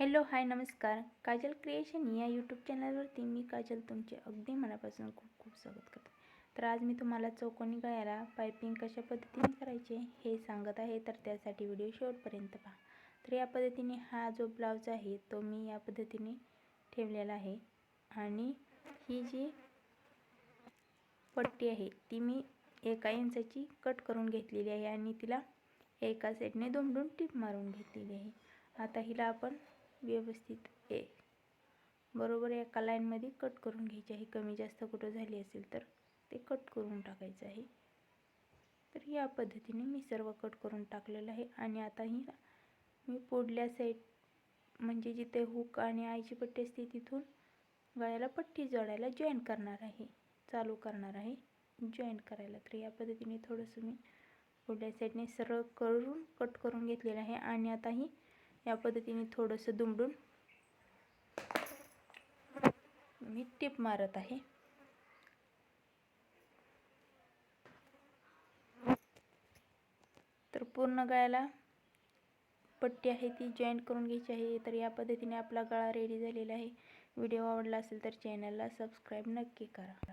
Hello hi नमस्कार. Kajal creation या YouTube चॅनलवरती मी काजल तुमचे अगदी मनापासून खूप खूप स्वागत करते. तर आज मी तुम्हाला चौकोनी गळ्याला पायपिंग कशा पद्धतीने करायचे हे सांगत आहे तर त्यासाठी व्हिडिओ शेवटपर्यंत पहा. तर या पद्धतीने हा जो ब्लाऊज आहे तो मी या पद्धतीने ठेवलेला आहे. आणि ही जी पट्टी आहे ती मी एका इंचाची कट करून घेतलेली आहे आणि तिला एका साईडने दुमडून टीप मारून घेतलेली आहे. आता हिला आपण व्यवस्थित ए. बरोबर एका लाईनमध्ये कट करून घ्यायची आहे. कमी जास्त कुठं झाली असेल तर ते कट करून टाकायचं आहे. तर या पद्धतीने मी सर्व कट करून टाकलेलं आहे. आणि आता ही मी पुढल्या साईड म्हणजे जिथे हुक आणि आईची पट्टी असते तिथून गळ्याला पट्टी जोडायला जॉईन करणार आहे. चालू करणार आहे. जॉईन करायला. तर या पद्धतीने थोडंसं मी पुढल्या साईडने सरळ करून कट करून घेतलेलं आहे. आणि आता ही या पद्धतीने थोडंसं दुमडून मी टिप मारत आहे. तर पूर्ण गळ्याला पट्टी आहे ती जॉईंट करून घ्यायची आहे. तर या पद्धतीने आपला गळा रेडी झालेला आहे. व्हिडिओ आवडला असेल तर चॅनलला सबस्क्राईब नक्की करा.